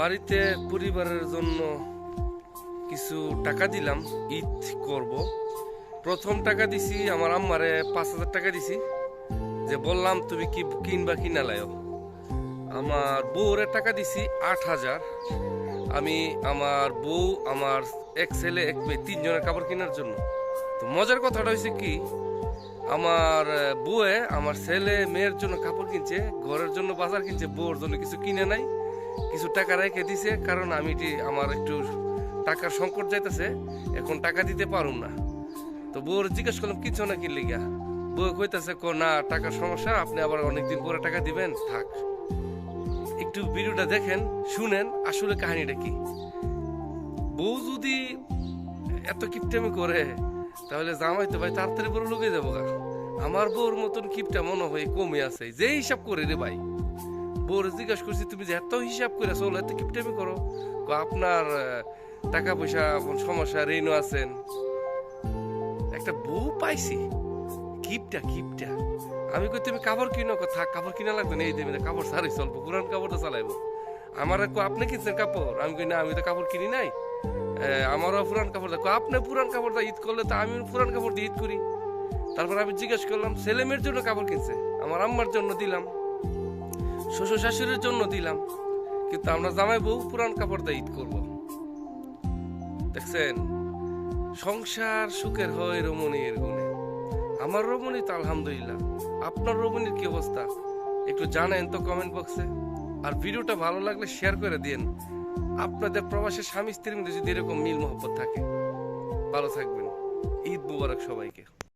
বাড়িতে পরিবারের জন্য কিছু টাকা দিলাম, ঈদ করব। প্রথম টাকা দিছি, আমার আম্মারে পাঁচ হাজার টাকা দিছি। যে বললাম, তুমি কি কিনবা কিনা লাও আমার বউরে টাকা দিছি আট হাজার। আমি আমার বউ, আমার এক ছেলে, এক মেয়ে, তিনজনের কাপড় কেনার জন্য। তো মজার কথাটা হয়েছে কি, আমার বউয়ে আমার ছেলে, মেয়ের জন্য কাপড় কিনছে, ঘরের জন্য বাজার কিনছে, বউর জন্য কিছু কিনে নাই। কিছু টাকা রেখে দিছে, কারণ আমি আমার একটু টাকার সংকট যাইতেছে, এখন টাকা দিতে পারুম না। তো বউর জিজ্ঞেস করলাম কিছু না কি লিগা? বউ কইতেছে, কো, না, টাকার সমস্যা, আপনি আবার অনেকদিন পরে টাকা দিবেন, থাক। একটু ভিডিওটা দেখেন, শুনেন, আসলে কাহিনীটা কি? বউ যদি এত কিপটামি করে, তাহলে জামাই তো ভাই তাড়াতাড়ি বড় লুকে যাব গা। আমার বউর মতন কিপটা মনে হয় কমে আছে। যে হিসাব করে রে ভাই বউর জিজ্ঞাসা করছি, তুমি যে এত হিসাব করে চলো, এত কিপটামি করো? আপনার টাকা পয়সা সমস্যা, ঋণও আছেন। একটা বউ পাইছি। কিপটা কিপটা। আমি কই, তুমি কাপড় কিনো? থাক, কাপড় কিনা লাগবে না, এই দেবে কাপড় সারি চলবো, পুরান কাপড়টা চালাইবো। আমার আপনি কিনছেন কাপড়? আমি কই, না, আমি তো কাপড় কিনি নাই। আমারও পুরান কাপড় দেখো আপনি পুরান কাপড় দিয়ে ঈদ করলে তো আমি পুরান কাপড় দিয়ে ঈদ করি। তারপর আমি জিজ্ঞেস করলাম ছেলে মেয়ের জন্য কাপড় কিনছে? আমার আম্মার জন্য দিলাম। শ্বশুর শাশুড়ির জন্য দিলাম। কিন্তু আমরা জামাই বউ পুরান কাপড় দিয়ে ঈদ করব। দেখছেন? সংসার সুখের হয় রমণীর গুণে। আমার রমণী তো আলহামদুলিল্লাহ। আপনার রমণীর কি অবস্থা? একটু জানেন তো কমেন্ট বক্সে আর ভিডিওটা ভালো লাগলে শেয়ার করে দিন আপনাদের প্রবাসী স্বামী স্ত্রীর মধ্যে যদি এরকম মিল মহব্বত থাকে। ভালো থাকবেন। ঈদ মুবারক সবাইকে।